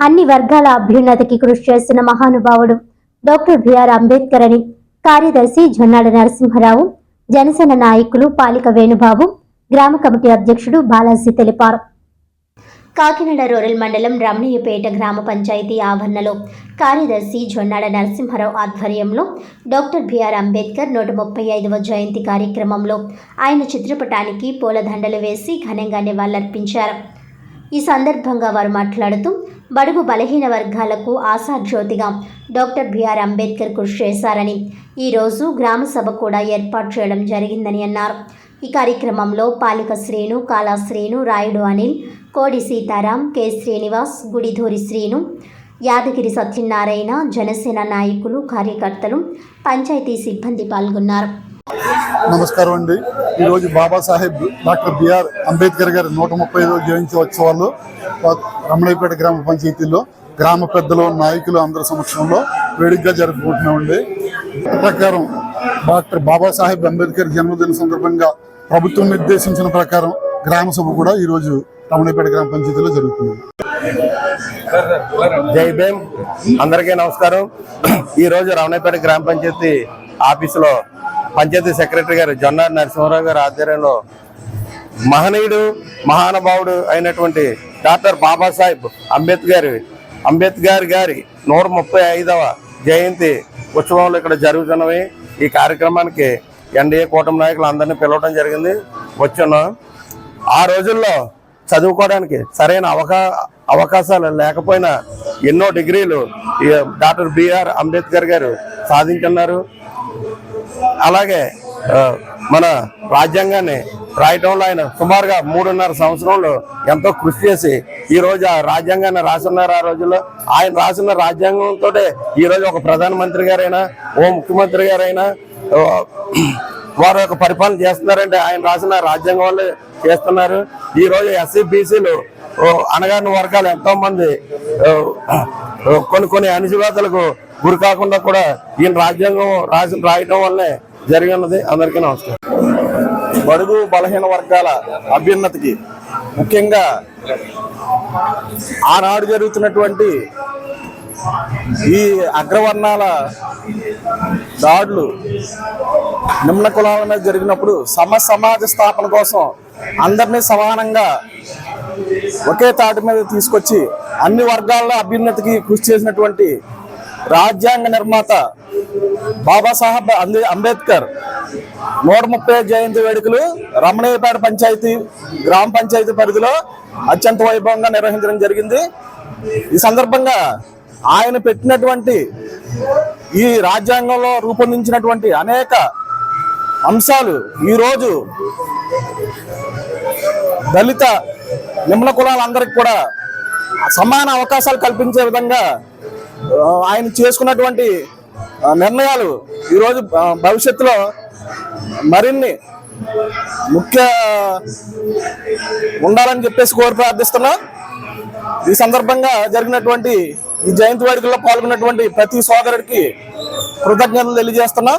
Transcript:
అన్ని వర్గాల అభ్యున్నతికి కృషి చేస్తున్న మహానుభావుడు డాక్టర్ బిఆర్ అంబేద్కర్ అని కార్యదర్శి జొన్నాడ నరసింహరావు జనసేన నాయకులు పాలిక వేణుబాబు గ్రామ కమిటీ అధ్యక్షుడు బాలాజీ తెలిపారు. కాకినాడ రూరల్ మండలం రమణీయపేట గ్రామ పంచాయతీ ఆవరణలో కార్యదర్శి జొన్నాడ నరసింహారావు ఆధ్వర్యంలో డాక్టర్ బిఆర్ అంబేద్కర్ నూట ముప్పై ఐదవ జయంతి కార్యక్రమంలో ఆయన చిత్రపటానికి పూలదండలు వేసి ఘనంగా నివాళులర్పించారు. ఈ సందర్భంగా వారు మాట్లాడుతూ బడుగు బలహీన వర్గాలకు ఆశాజ్యోతిగా డాక్టర్ బిఆర్ అంబేద్కర్ కృషి చేశారని ఈరోజు గ్రామ సభ కూడా ఏర్పాటు చేయడం జరిగిందని అన్నారు. ఈ కార్యక్రమంలో పాలిక శ్రీను కాలా శ్రీను రాయుడు అనిల్ కోడి సీతారాం కె శ్రీనివాస్ గుడిధూరి శ్రీను యాదగిరి సత్యనారాయణ జనసేన నాయకులు కార్యకర్తలు పంచాయతీ సిబ్బంది పాల్గొన్నారు. నమస్కారం అండి. ఈరోజు బాబాసాహెబ్ డాక్టర్ బిఆర్ అంబేద్కర్ గారి నూట ముప్పై ఐదో జయంతి ఉత్సవాలు రమణయ్యపేట గ్రామ పంచాయతీలో గ్రామ పెద్దలు నాయకులు అందరి సమక్షంలో వేడుకగా జరుపుకుంటున్నామండి. ప్రకారం డాక్టర్ బాబాసాహెబ్ అంబేద్కర్ జన్మదిన సందర్భంగా ప్రభుత్వం నిర్దేశించిన ప్రకారం గ్రామ సభ కూడా ఈరోజు రమణయ్యపేట గ్రామ పంచాయతీలో జరుగుతుంది. జై భీమ్. అందరికీ నమస్కారం. ఈ రోజు రమణపేట గ్రామ పంచాయతీ ఆఫీసులో పంచాయతీ సెక్రటరీ గారు జొన్న నరసింహారావు గారి ఆధ్వర్యంలో మహనీయుడు మహానుభావుడు అయినటువంటి డాక్టర్ బాబాసాహెబ్ అంబేద్కర్ అంబేద్కర్ గారి నూట ముప్పై ఐదవ జయంతి ఉత్సవంలో ఇక్కడ జరుగుతున్నవి. ఈ కార్యక్రమానికి ఎన్డీఏ కూటమి నాయకులు అందరినీ పిలవడం జరిగింది. వచ్చున్నాం ఆ రోజుల్లో చదువుకోవడానికి సరైన అవకా అవకాశాలు లేకపోయినా ఎన్నో డిగ్రీలు ఈ డాక్టర్ బిఆర్ అంబేద్కర్ గారు సాధించున్నారు అలాగే మన రాజ్యాంగాన్ని రాయటంలో ఆయన సుమారుగా మూడున్నర సంవత్సరంలో ఎంతో కృషి చేసి ఈ రోజు ఆ రాజ్యాంగాన్ని రాసున్నారు ఆ రోజుల్లో. ఆయన రాసిన రాజ్యాంగంతో ఈ రోజు ఒక ప్రధానమంత్రి గారైనా ఓ ముఖ్యమంత్రి గారైనా వారు యొక్క పరిపాలన చేస్తున్నారంటే ఆయన రాసిన రాజ్యాంగం వల్లే చేస్తున్నారు. ఈ రోజు ఎస్సీ బీసీలు అనగాని వర్గాలు ఎంతో మంది కొన్ని కొన్ని అణిచివేతలకు గురి కాకుండా కూడా ఈయన రాజ్యాంగం రాసి రాయటం వల్లే జరిగి ఉన్నది. అందరికీ నమస్కారం. బడుగు బలహీన వర్గాల అభ్యున్నతికి ముఖ్యంగా ఆనాడు జరుగుతున్నటువంటి ఈ అగ్రవర్ణాల దాడులు నిమ్న కులాల మీద జరిగినప్పుడు సమ సమాజ స్థాపన కోసం అందరినీ సమానంగా ఒకే తాటి మీద తీసుకొచ్చి అన్ని వర్గాల్లో అభ్యున్నతికి కృషి చేసినటువంటి రాజ్యాంగ నిర్మాత బాబాసాహెబ్ అంబే అంబేద్కర్ నూట ముప్పై జయంతి వేడుకలు రమణయ్యపేట పంచాయతీ గ్రామ పంచాయతీ పరిధిలో అత్యంత వైభవంగా నిర్వహించడం జరిగింది. ఈ సందర్భంగా ఆయన పెట్టినటువంటి ఈ రాజ్యాంగంలో రూపొందించినటువంటి అనేక అంశాలు ఈరోజు దళిత నిమ్న కులాలందరికీ కూడా సమాన అవకాశాలు కల్పించే విధంగా ఆయన చేసుకున్నటువంటి నిర్ణయాలు ఈరోజు భవిష్యత్తులో మరిన్ని ముఖ్య ఉండాలని చెప్పేసి కోరి ప్రార్థిస్తున్నా. ఈ సందర్భంగా జరిగినటువంటి ఈ జయంతి వేడుకల్లో పాల్గొన్నటువంటి ప్రతి సోదరుడికి కృతజ్ఞతలు తెలియజేస్తున్నా.